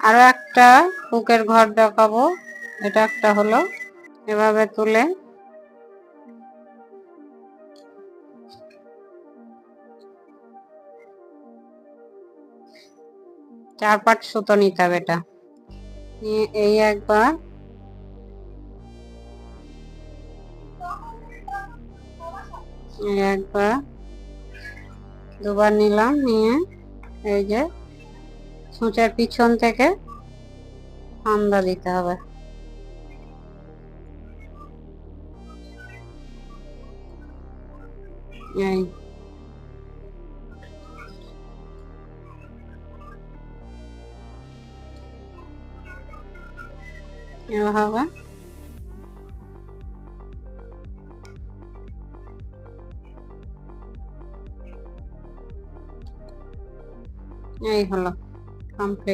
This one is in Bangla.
আরও একটা বুকের ঘর দেখাবো। এটা একটা হলো। এভাবে তুলে। চার পাট সুতো নিতে হবে এটা। নিয়ে এই একবার। একবার। দুবার নিলাম, নিয়ে এই যে সূচের পিছন থেকে ফান্দা দিতে হবে। এই। এই হলো। complete